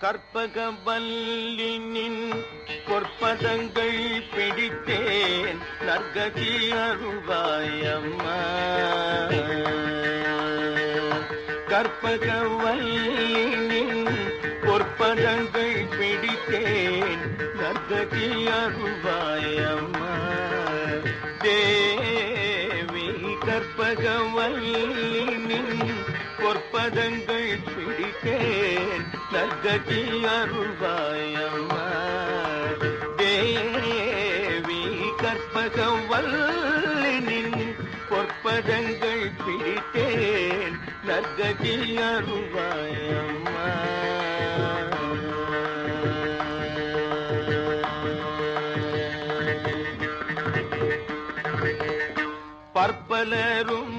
கற்பகவல்லினின் பொற்பதங்கள் பிடித்தேன். நற்கதி அருள்வாயம்மா கற்பகவல்லினின் பொற்பதங்கள் பிடித்தேன். நற்கதி அருவாயம்மா. தேவி கற்பகவல்லினின் பொற்பதங்கள் பிடித்தேன். நற்கதி அருள்வாயம்மா. தேவி கற்பகவல்லினின் பொற்பதங்கள் பிடித்தேன். நற்கதி அருள்வாயம்மா. பற்பலரும்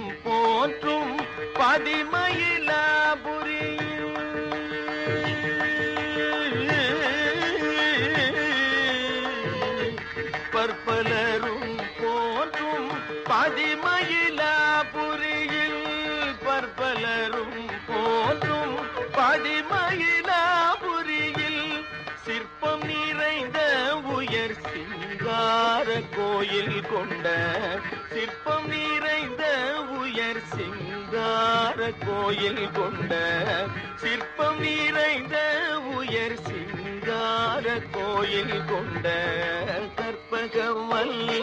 பதிமயிலாபுரி பற்பலரும் போற்றும் பதிமயிலாபுரியில் பற்பலரும் போற்றும் பதிமயிலாபுரியில் சிற்பம் நிறைந்த உயர் சிங்கார கோயில் கொண்ட சிற்பம் நிறைந்த உயர் சிங்க கோயில் கொண்ட சிற்பம் நிறைந்த உயர் சிங்கார கோயில் கொண்ட கற்பகவல்லினின்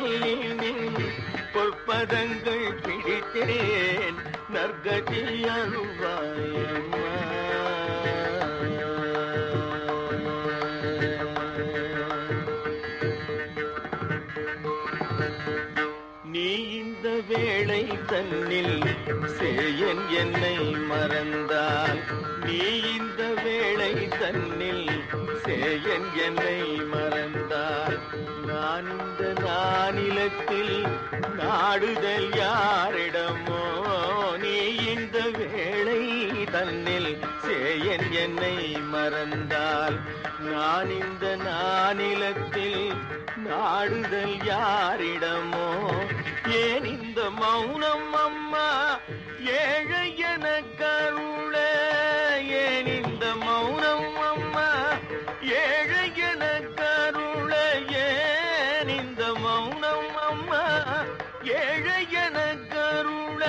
பொற்பதங்கள் பிடித்தேன் நற்கதி அருவாயம்மா Thank you. வேளை தன்னில் சேயன் என்னை மறந்தால் நீ இந்த வேளை தன்னில் சேயன் என்னை மறந்தால் நான் இந்த நானிலத்தில் நாடுதல் யாரிடமோ நீ இந்த வேளை தன்னில் சேயன் என்னை மறந்தால் நான் இந்த நானிலத்தில் நாடுதல் யாரிடமோ? ஏன் இந்த மௌனம் அம்மா ஏழை என கருள? ஏன் இந்த மௌனம் அம்மா ஏழை என கருள? ஏன் இந்த மௌனம் அம்மா ஏழை என கருள?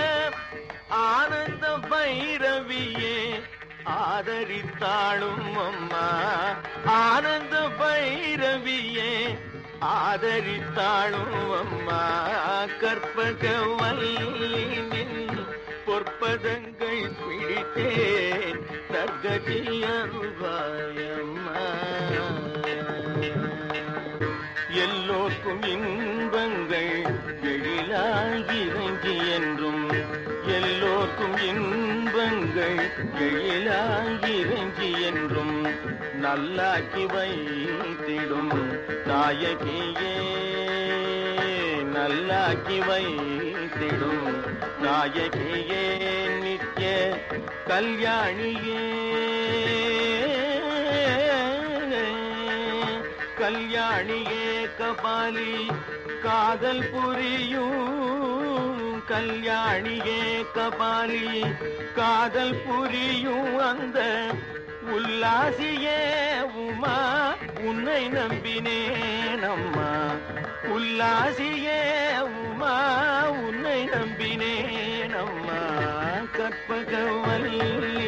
ஆனந்த பைரவியே ஆதரித்தாளும் அம்மா. ஆனந்த பைரவியே ஆதரித்தாளும் அம்மா. கற்பக கற்பகவல்லினின் பொற்பதங்கள் பிடித்தேன் தர்கதி அருவாயம்மா எல்லோர்க்கும் இன்பங்கள் எழிலாகி இறங்கி என்றும் எல்லோர்க்கும் இன்பங்கள் எழிலாகி இறங்கி என்றும் நல்லாக்கி வைத்திடும் நாயகியே நல்லாக்கி வைத்திடும் நாயகியே நித்ய கல்யாணியே. கல்யாணியே கபாலி காதல் புரியும் கல்யாணியே கபாலி காதல் புரியும் அந்த உல்லாசியே உமா உன்னை நம்பினேன் அம்மா. உல்லாசியே உமா உன்னை நம்பினேன் அம்மா. கற்பகவல்லினின்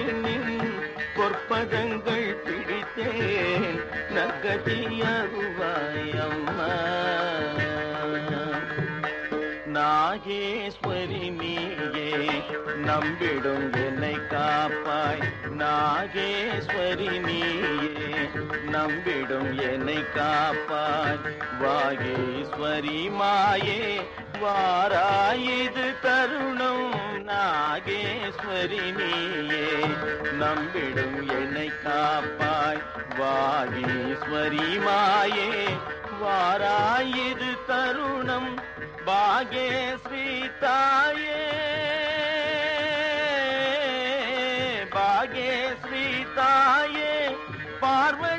பொற்பதங்கள் பிடி நகதியருவாய் அம்மா நாகேஸ்வரி நீயே நம்பிடும் என்னை காப்பாய். நாகேஸ்வரி நீயே நம்பிடும் என்னை காப்பாய். வாகேஸ்வரி மாயே வாராயிது தருணம் நாகேஸ்வரி நீயே நம்பிடும் என்னை காப்பாய் வாகேஸ்வரி மாயே. வாராயிது தருணம் பாகேஸ்ரீ தாயே. பாகேஸ்ரீ தாயே. பார்வ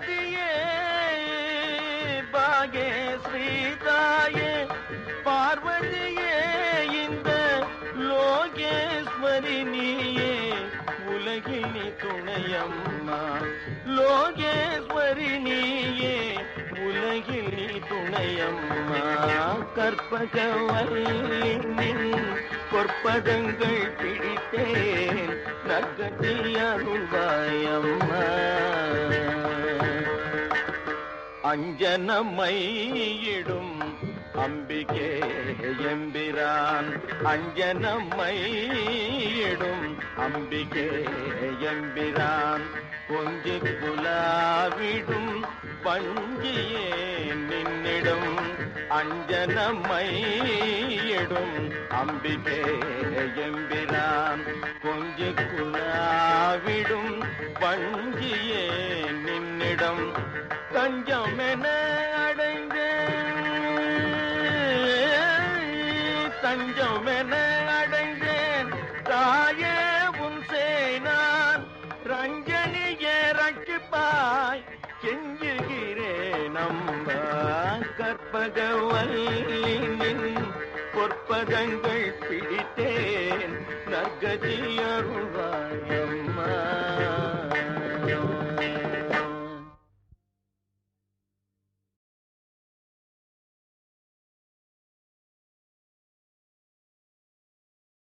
உலகில் நீ துணையம்மா. லோகேஸ்வரி நீயே உலகில் நீ துணையம்மா. கற்பகவல்லின் பொற்பதங்கள் பிடித்தேன். நற்கதி அருள்வாயம்மா அஞ்சனமையிடும் அம்பிகே எம்பிரான் அஞ்சனமையிடும் அம்பிகே எம்பிரான். கொஞ்சி குலாவிடும் பஞ்சியே நின்னிடும். அஞ்சனமையிடும் அம்பிகே எம்பிரான். கொஞ்சி குலாவிடும் பஞ்சியே நின்னிடம். தஞ்சமென ரஞ்சனியே ரட்சிப்பாய் கெஞ்சுகிறேன் நம்ப. கற்பகவல்லின் பொற்பதங்கள் பிடித்தேன். நற்கதி அருள்வாயம்மா